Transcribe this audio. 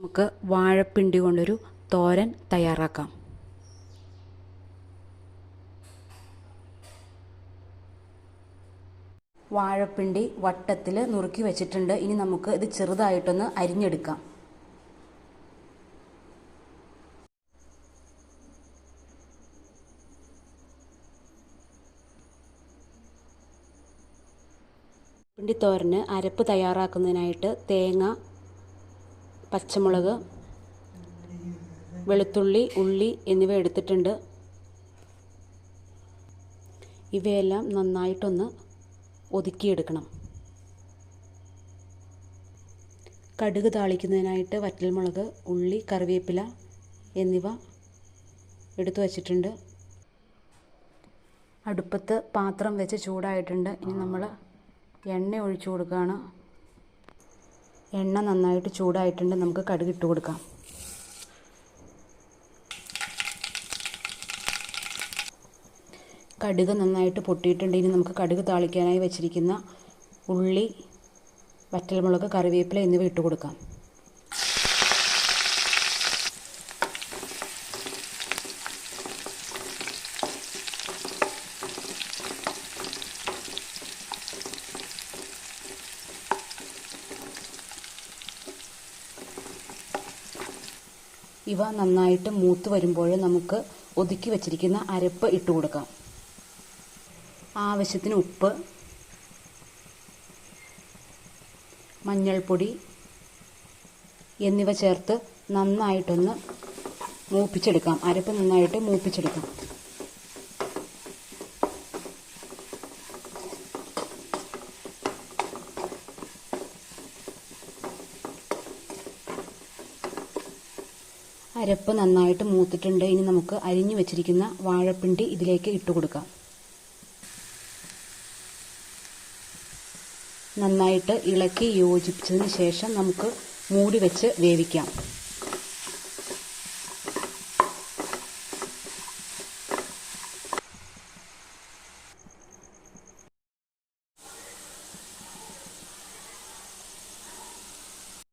നമുക്ക് വാഴപ്പിണ്ടി കൊണ്ടൊരു തോരൻ തയ്യാറാക്കാം. വാഴപ്പിണ്ടി വട്ടത്തിൽ നുറുക്കി വെച്ചിട്ടുണ്ട്. ഇനി നമുക്ക് ഇത് ചെറുതായിട്ടൊന്ന് അരിഞ്ഞെടുക്കാം. പിണ്ടി തോരന് അരപ്പ് തയ്യാറാക്കുന്നതിനായിട്ട് തേങ്ങ പച്ചമുളക് വെളുത്തുള്ളി ഉള്ളി എന്നിവ എടുത്തിട്ടുണ്ട്. ഇവയെല്ലാം നന്നായിട്ടൊന്ന് ഒതുക്കിയെടുക്കണം. കടുക് താളിക്കുന്നതിനായിട്ട് വറ്റൽമുളക് ഉള്ളി കറിവേപ്പില എന്നിവ എടുത്തു വച്ചിട്ടുണ്ട്. അടുപ്പത്ത് പാത്രം വെച്ച് ചൂടായിട്ടുണ്ട്. ഇനി നമ്മൾ എണ്ണ ഒഴിച്ചു കൊടുക്കുകയാണ്. എണ്ണ നന്നായിട്ട് ചൂടായിട്ടുണ്ട്. നമുക്ക് കടുക് ഇട്ട് കൊടുക്കാം. കടുക് നന്നായിട്ട് പൊട്ടിയിട്ടുണ്ട്. ഇനി നമുക്ക് കടുക് താളിക്കാനായി വെച്ചിരിക്കുന്ന ഉള്ളി വറ്റൽമുളക് കറിവേപ്പില എന്നിവ ഇട്ട് കൊടുക്കാം. ഇവ നന്നായിട്ട് മൂത്ത് വരുമ്പോൾ നമുക്ക് ഒതുക്കി വച്ചിരിക്കുന്ന അരപ്പ് ഇട്ട് കൊടുക്കാം. ആവശ്യത്തിന് ഉപ്പ് മഞ്ഞൾപ്പൊടി എന്നിവ ചേർത്ത് നന്നായിട്ടൊന്ന് മൂപ്പിച്ചെടുക്കാം. അരപ്പ് നന്നായിട്ട് മൂപ്പിച്ചെടുക്കാം. അരപ്പ് നന്നായിട്ട് മൂത്തിട്ടുണ്ട്. ഇനി നമുക്ക് അരിഞ്ഞു വെച്ചിരിക്കുന്ന വാഴപ്പിണ്ടി ഇതിലേക്ക് ഇട്ട് കൊടുക്കാം. നന്നായിട്ട് ഇളക്കി യോജിപ്പിച്ചതിന് ശേഷം നമുക്ക് മൂടി വെച്ച് വേവിക്കാം.